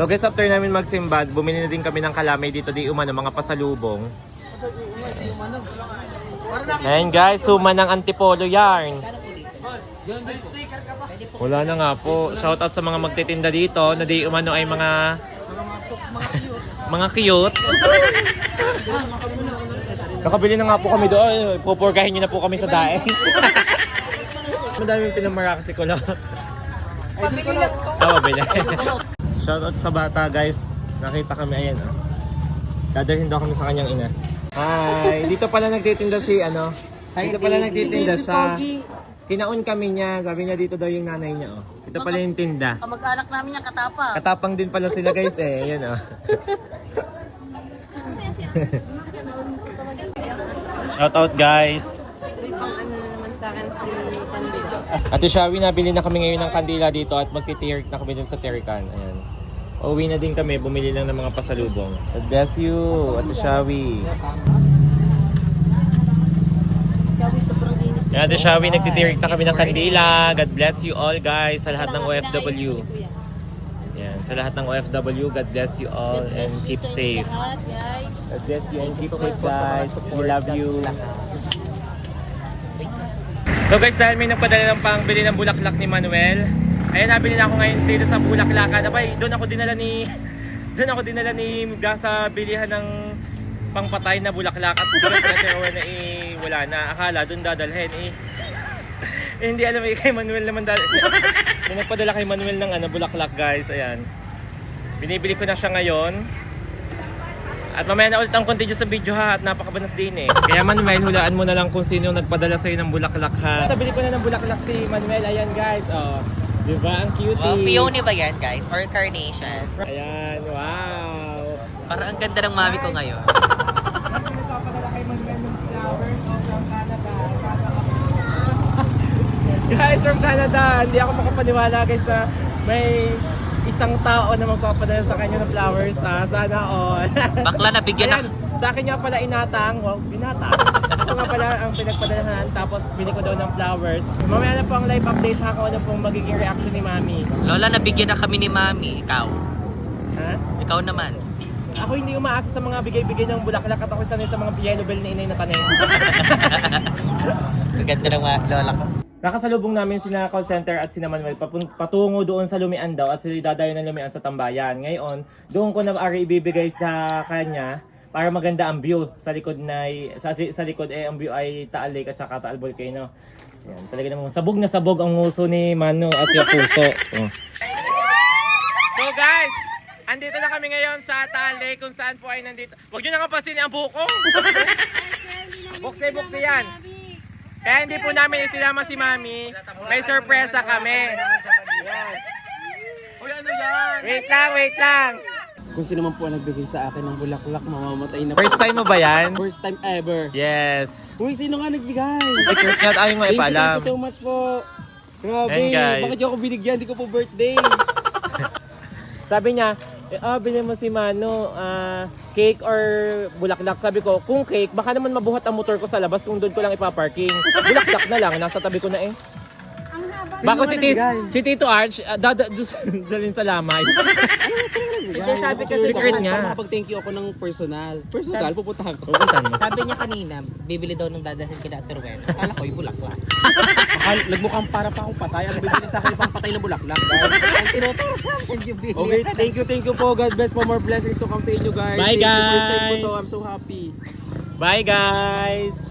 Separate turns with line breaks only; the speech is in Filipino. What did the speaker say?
So guys, after namin magsimbag, bumili na din kami ng kalamay dito di umano, mga pasalubong. Ayan guys, suma ng Antipolo yarn. Wala na nga po. Shoutout sa mga magtitinda dito na di umano ay mga mga cute. Nakabili na nga po kami doon. Pupurgahin nyo na po kami sa daing. Madaming pinamara kasi ko lang.
Pabili lang to.
Ah, mabili. Shoutout sa bata guys. Nakita kami ayan oh. Dadalhin daw kami sa kanyang ina. Hi! Dito pala nagtitinda si ano. Dito pala nagtitinda siya. Kinaon kami niya. Sabi niya dito daw yung nanay niya oh. Ito pala yung tinda.
Kamag-anak namin yung katapa.
Katapang din pala sila guys eh. Ayan oh. Shoutout guys.
Ano.
Ate Shawi, nabili na kami ngayon ng kandila dito at magtitirik na kami dun sa Terican. Ayan. Uwi na din kami, bumili lang ng mga pasalubong. God bless you, Ate Shawi. Ayan, Ate Shawi, nagtitirik na kami ng kandila. God bless you all guys sa lahat ng OFW. Ayan, sa lahat ng OFW, God bless you all and keep safe. God bless you and keep safe guys. We love you. So guys, dahil may nagpadala ng pangbili ng bulaklak ni Manuel, ayun nabili na ako ngayon dito sa bulaklakan. Abay, doon ako dinala ni doon ako dinala ni Mga sa bilihan ng pangpatay na bulaklak at doon sa Teroa na eh, wala na. Akala doon dadalhin eh. eh hindi alam eh, kay Manuel naman dal May nagpadala kay Manuel ng ano, bulaklak guys, ayan. Binibili ko na siya ngayon. At mamaya na ulit ang continue sa video ha at napakabanas din eh. Kaya Manuel, hulaan mo na lang kung sino nagpadala sa'yo ng bulaklak ha. Nabili ko na ng bulaklak si Manuel. Ayan guys, oh. Diba? Ang cutie.
Well, peony ba yan, guys? Or carnation?
Ayan, wow.
Parang ang ganda ng mami ko ngayon.
Guys, from Canada. Hindi ako makapaniwala guys na may isang tao na magpapadala sa kanya ng flowers ha. Sana all.
Bakla na bigyan
Ayan, sa akin nga pala inatang, wow, binatang. Ito nga pala ang pinagpadalahan, tapos bili ko daw ng flowers. Mamaya na po ang live update ha kung ano pong magiging reaction ni Mami.
Lola, nabigyan na kami ni mami. Ikaw.
Ha?
Ikaw naman.
Ako hindi umaasa sa mga bigay-bigay ng bulaklak at ako sanay sa mga yellow bell na inay na tanim.
Ang ganda ng ma- lola ko.
Nakasalubong namin sina call center at sina Manuel patungo doon sa Lumian daw at sila dadayo ng Lumian sa Tambayan. Ngayon, doon ko na ari ibibigay sa kanya para maganda ang view sa likod na sa, sa likod eh ang view ay Taal Lake at saka Taal Volcano. Yan, talaga namang sabog na sabog ang nguso ni Mano at yung puso. Oh. So guys, andito na kami ngayon sa Taal Lake kung saan po ay nandito. Huwag nyo na kapasin ang buko. Bukse-bukse yan. Kaya hindi po namin isinama si Mami. May sorpresa kami.
Uy, ano yan?
Wait lang, wait lang.
Kung sino man po ang nagbigay sa akin ng bulaklak, mamamatay na.
First time mo ba yan?
First time ever.
Yes.
Uy, sino nga nagbigay?
Secret nga ayaw mo
Thank you,
ipaalam.
thank you so much po. Grabe,
Ayan, guys.
bakit di ako binigyan? Di ko po birthday.
Sabi niya, eh, ah, bilhin mo si Mano, ah, cake or bulaklak. Sabi ko, kung cake, baka naman mabuhat ang motor ko sa labas kung doon ko lang ipaparking. Bulaklak na lang, nasa tabi ko na eh. Bako si,
nagbigay?
si Tito Arch, uh, dada, dalhin sa lamay.
Hindi, sabi kasi
Secret niya.
makapag-thank you ako ng personal. Personal, pupunta ako.
Pupuntan mo.
Sabi niya kanina, bibili daw ng dadahin kina Ate Ruel. Akala ko yung bulaklak.
Akala, nagmukhang para pa akong patay. Ang bibili sa akin pang patay na bulaklak.
Ang tinuturo.
Okay, thank you, thank you po. God bless po. More blessings to come sa inyo, guys.
Bye,
Thank you. First time po
guys.
to. I'm so happy.
Bye guys!